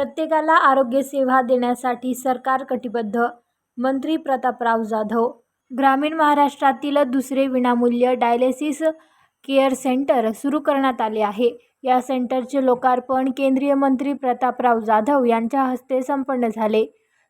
प्रत्येकाला आरोग्यसेवा देण्यासाठी सरकार कटिबद्ध. मंत्री प्रतापराव जाधव. ग्रामीण महाराष्ट्रातील दुसरे विनामूल्य डायलिसिस केअर सेंटर सुरू करण्यात आले आहे. या सेंटरचे लोकार्पण केंद्रीय मंत्री प्रतापराव जाधव यांच्या हस्ते संपन्न झाले.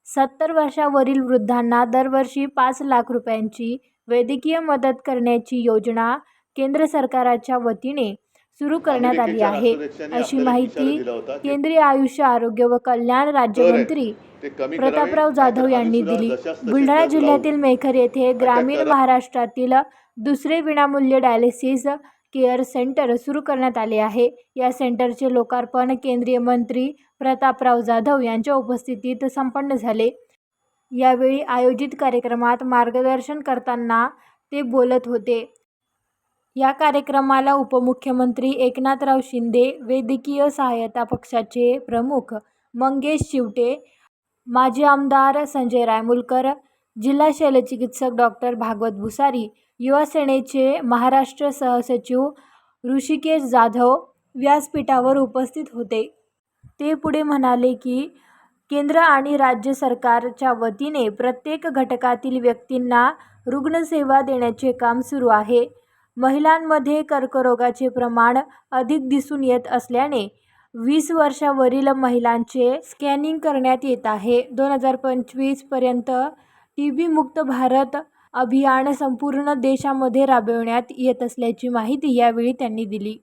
सत्तर वर्षावरील वृद्धांना दरवर्षी पाच लाख रुपयांची वैद्यकीय मदत करण्याची योजना केंद्र सरकाराच्या वतीने सुरू करण्यात आली आहे. अशी माहिती केंद्रीय आयुष्य आरोग्य व कल्याण राज्यमंत्री प्रतापराव जाधव यांनी दिली. बुलढाणा जिल्ह्यातील मेखर येथे ग्रामीण महाराष्ट्रातील दुसरे विनामूल्य डायलिसिस केअर सेंटर सुरू करण्यात आले आहे. या सेंटरचे लोकार्पण केंद्रीय मंत्री प्रतापराव जाधव यांच्या उपस्थितीत संपन्न झाले. यावेळी आयोजित कार्यक्रमात मार्गदर्शन करताना ते बोलत होते. या कार्यक्रमाला उपमुख्यमंत्री एकनाथराव शिंदे वैद्यकीय सहायता पक्षाचे प्रमुख मंगेश शिवटे माजी आमदार संजय रायमुलकर जिल्हा शल्यचिकित्सक डॉक्टर भागवत भुसारी युवा सेनेचे महाराष्ट्र सहसचिव ऋषिकेश जाधव व्यासपीठावर उपस्थित होते. ते पुढे म्हणाले की केंद्र आणि राज्य सरकारच्या वतीने प्रत्येक घटकातील व्यक्तींना रुग्णसेवा देण्याचे काम सुरू आहे. महिलांमध्ये कर्करोगाचे प्रमाण अधिक दिसून येत असल्याने वीस वर्षावरील महिलांचे स्कॅनिंग करण्यात येत आहे. दोन हजार पंचवीसपर्यंत टी बी मुक्त भारत अभियान संपूर्ण देशामध्ये राबविण्यात येत असल्याची माहिती यावेळी त्यांनी दिली.